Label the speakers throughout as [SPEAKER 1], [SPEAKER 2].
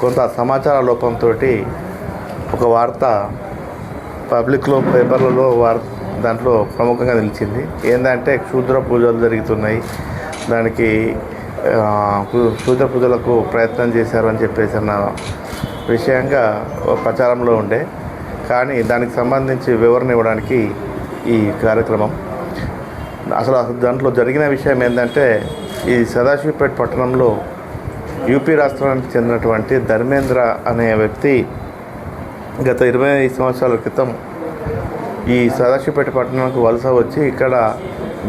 [SPEAKER 1] కొంత సమాచార లోపంతో ఒక వార్త పబ్లిక్లో పేపర్లలో వార్ దాంట్లో ప్రముఖంగా నిలిచింది. ఏంటంటే క్షుద్ర పూజలు జరుగుతున్నాయి. దానికి క్షుద్ర పూజలకు ప్రయత్నం చేశారు అని చెప్పేసి అన్న విషయంగా ప్రచారంలో ఉండే. కానీ దానికి సంబంధించి వివరణ ఇవ్వడానికి ఈ కార్యక్రమం అసలు అసలు దాంట్లో జరిగిన విషయం ఏంటంటే ఈ సదాశివపేట పట్టణంలో యూపీ రాష్ట్రానికి చెందినటువంటి ధర్మేంద్ర అనే వ్యక్తి గత ఇరవై ఐదు సంవత్సరాల క్రితం ఈ సదాశివపేట పట్టణానికి వలస వచ్చి ఇక్కడ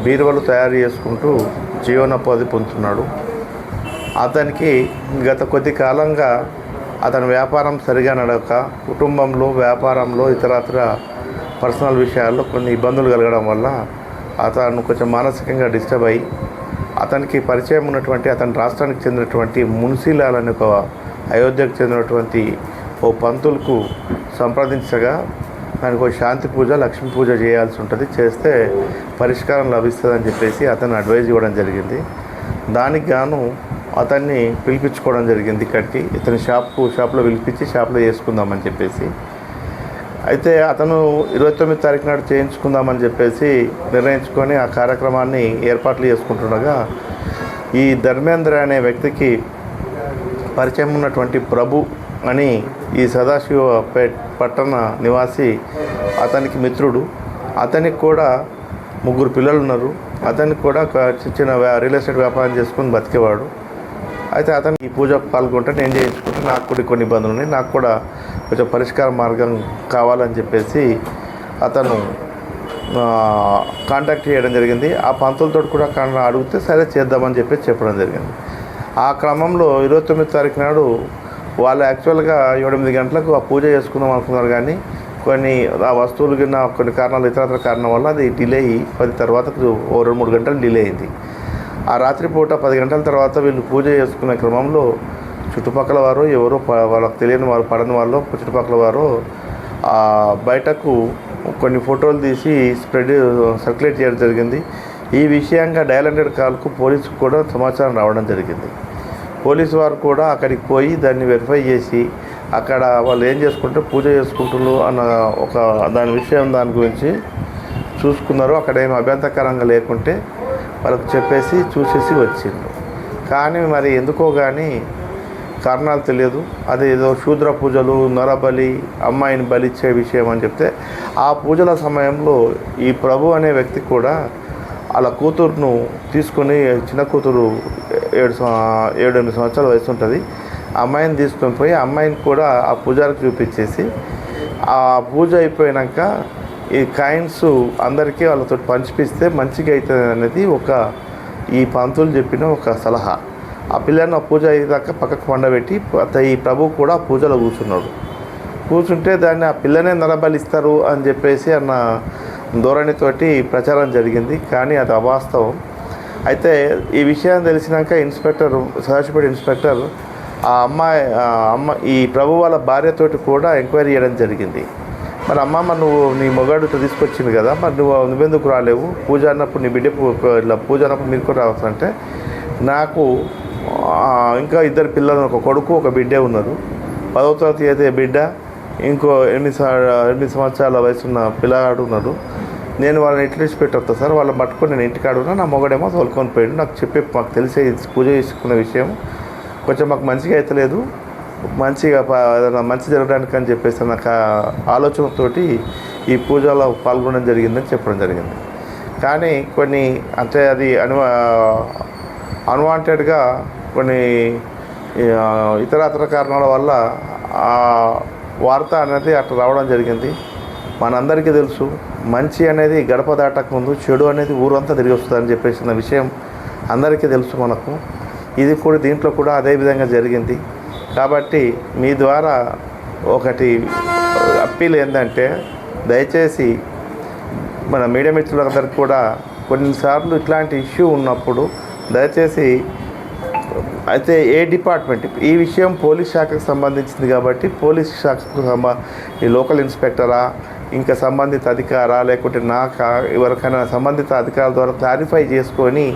[SPEAKER 1] బీరువాలు తయారు చేసుకుంటూ జీవనోపాధి పొందుతున్నాడు. అతనికి గత కొద్ది కాలంగా అతని వ్యాపారం సరిగా నడవక కుటుంబంలో వ్యాపారంలో ఇతరత్ర పర్సనల్ విషయాల్లో కొన్ని ఇబ్బందులు కలగడం వల్ల అతను కొంచెం మానసికంగా డిస్టర్బ్ అయ్యి అతనికి పరిచయం ఉన్నటువంటి అతని రాష్ట్రానికి చెందినటువంటి మున్సిలాల్ అనే ఒక అయోధ్యకు చెందినటువంటి ఓ పంతులకు సంప్రదించగా దానికి ఒక శాంతి పూజ లక్ష్మీ పూజ చేయాల్సి ఉంటుంది. చేస్తే పరిష్కారం లభిస్తుందని చెప్పేసి అతను అడ్వైజ్ ఇవ్వడం జరిగింది. దానికి గాను అతన్ని పిలిపించుకోవడం జరిగింది ఇక్కడికి. ఇతని షాప్కు షాప్లో పిలిపించి షాప్లో చేసుకుందామని చెప్పేసి అయితే అతను ఇరవై తొమ్మిది తారీఖు నాడు చేయించుకుందామని చెప్పేసి నిర్ణయించుకొని ఆ కార్యక్రమాన్ని ఏర్పాట్లు చేసుకుంటుండగా ఈ ధర్మేంద్ర అనే వ్యక్తికి పరిచయం ఉన్నటువంటి ప్రభు అని ఈ సదాశివపేట్ పట్టణ నివాసి అతనికి మిత్రుడు. అతనికి కూడా ముగ్గురు పిల్లలు ఉన్నారు. అతనికి కూడా ఒక చిన్న చిన్న వ్యా- రియల్ ఎస్టేట్ వ్యాపారం చేసుకొని బతికేవాడు. అయితే అతను ఈ పూజకు పాల్గొంటే నేను చేయించుకుంటే నాకు కూడా కొన్ని ఇబ్బందులు ఉన్నాయి. నాకు కూడా కొంచెం పరిష్కార మార్గం కావాలని చెప్పేసి అతను కాంటాక్ట్ చేయడం జరిగింది. ఆ పంతులతో కూడా కన్నా అడిగితే సరే చేద్దామని చెప్పి చెప్పడం జరిగింది. ఆ క్రమంలో ఇరవై తొమ్మిది తారీఖు నాడు వాళ్ళు యాక్చువల్గా ఎనిమిది గంటలకు ఆ పూజ చేసుకుందాం అనుకున్నారు కానీ కొన్ని ఆ వస్తువులు కింద కొన్ని కారణాలు ఇతరత్ర కారణం వల్ల అది డిలే అయ్యి పది తర్వాత ఓ రెండు మూడు గంటలు డిలే అయింది. ఆ రాత్రిపూట పది గంటల తర్వాత వీళ్ళు పూజ చేసుకునే క్రమంలో చుట్టుపక్కల వారు ఎవరో వాళ్ళకి తెలియని వారు పడని వాళ్ళు చుట్టుపక్కల వారు బయటకు కొన్ని ఫోటోలు తీసి స్ప్రెడ్ సర్క్యులేట్ చేయడం జరిగింది. ఈ విషయంగా డయల్ హండ్రెడ్ కాల్కు పోలీసుకు కూడా సమాచారం రావడం జరిగింది. పోలీసు వారు కూడా అక్కడికి పోయి దాన్ని వెరిఫై చేసి అక్కడ వాళ్ళు ఏం చేసుకుంటే పూజ చేసుకుంటున్నారు అన్న ఒక దాని విషయం దాని గురించి చూసుకున్నారు. అక్కడ ఏమి అభ్యంతరకరంగా లేకుంటే వాళ్ళకు చెప్పేసి చూసేసి వచ్చిండ్రు. కానీ మరి ఎందుకో కానీ కారణాలు తెలియదు. అది ఏదో శూద్ర పూజలు నరబలి అమ్మాయిని బలిచ్చే విషయం అని చెప్తే ఆ పూజల సమయంలో ఈ ప్రభు అనే వ్యక్తి కూడా వాళ్ళ కూతురును తీసుకొని చిన్న కూతురు ఏడు ఏడు ఎనిమిది సంవత్సరాల వయసు ఉంటుంది. అమ్మాయిని తీసుకొని పోయి అమ్మాయిని కూడా ఆ పూజారికి చూపించేసి ఆ పూజ అయిపోయినాక ఈ కాయిన్స్ అందరికీ వాళ్ళతో పంచిపిస్తే మంచిగా అవుతుంది అనేది ఒక ఈ పంతులు చెప్పిన ఒక సలహా. ఆ పిల్లని ఆ పూజ అయ్యేదాకా పక్కకు పండబెట్టి ఈ ప్రభు కూడా ఆ పూజలో కూర్చున్నాడు. కూర్చుంటే దాన్ని ఆ పిల్లనే నరబలిస్తారు అని చెప్పేసి అన్న ధోరణితోటి ప్రచారం జరిగింది. కానీ అది అవాస్తవం. అయితే ఈ విషయం తెలిసినాక ఇన్స్పెక్టర్ సదాశివపేట ఇన్స్పెక్టర్ ఆ అమ్మాయి అమ్మ ఈ ప్రభు వాళ్ళ భార్యతోటి కూడా ఎంక్వైరీ చేయడం జరిగింది. మరి అమ్మమ్మ నువ్వు నీ మొగాడుతో తీసుకొచ్చింది కదా మరి నువ్వు నువ్వెందుకు రాలేవు? పూజ అన్నప్పుడు నీ బిడ్డ ఇట్లా పూజ అన్నప్పుడు మీరు కూడా రావచ్చు అంటే నాకు ఇంకా ఇద్దరు పిల్లలు ఒక కొడుకు ఒక బిడ్డే ఉన్నారు. పదవ తరగతి అయితే బిడ్డ ఇంకో ఎనిమిది సంవ- ఎనిమిది సంవత్సరాల వయసున్న పిల్లగాడు ఉన్నాడు. నేను వాళ్ళని ఎట్లీస్ట్ పెట్టొస్తా సార్ వాళ్ళని పట్టుకొని నేను ఇంటికాడు నా మొగడేమో తోలుకొని పోయాడు. నాకు చెప్పే మాకు తెలిసే పూజ చేసుకున్న విషయం. కొంచెం మాకు మంచిగా అవుతలేదు మంచిగా ప- ఏదైనా మంచి జరగడానికి అని చెప్పేసి నాకు ఆలోచనతోటి ఈ పూజలో పాల్గొనడం జరిగిందని చెప్పడం జరిగింది. కానీ కొన్ని అంటే అది అను అన్వాంటెడ్గా కొన్ని ఆ, ఇతరతర కారణాల వల్ల ఆ వార్త అనేది అట్లా రావడం జరిగింది. మనందరికీ తెలుసు మంచి అనేది గడప దాటక ముందు చెడు అనేది ఊరంతా తిరిగి వస్తుందని చెప్పేసిన విషయం అందరికీ తెలుసు మనకు. ఇది కూడా దీంట్లో కూడా అదే విధంగా జరిగింది. కాబట్టి మీ ద్వారా ఒకటి అప్పీల్ ఏంటంటే దయచేసి మన మీడియా మిత్రులందరికీ కూడా కొన్నిసార్లు ఇట్లాంటి ఇష్యూ ఉన్నప్పుడు దయచేసి అయితే ఏ డిపార్ట్మెంట్? ఈ విషయం పోలీస్ శాఖకు సంబంధించింది కాబట్టి పోలీస్ శాఖకు సంబ ఈ లోకల్ ఇన్స్పెక్టరా ఇంకా సంబంధిత అధికారా లేకుంటే నాకా ఎవరికైనా సంబంధిత అధికారుల ద్వారా క్లారిఫై చేసుకొని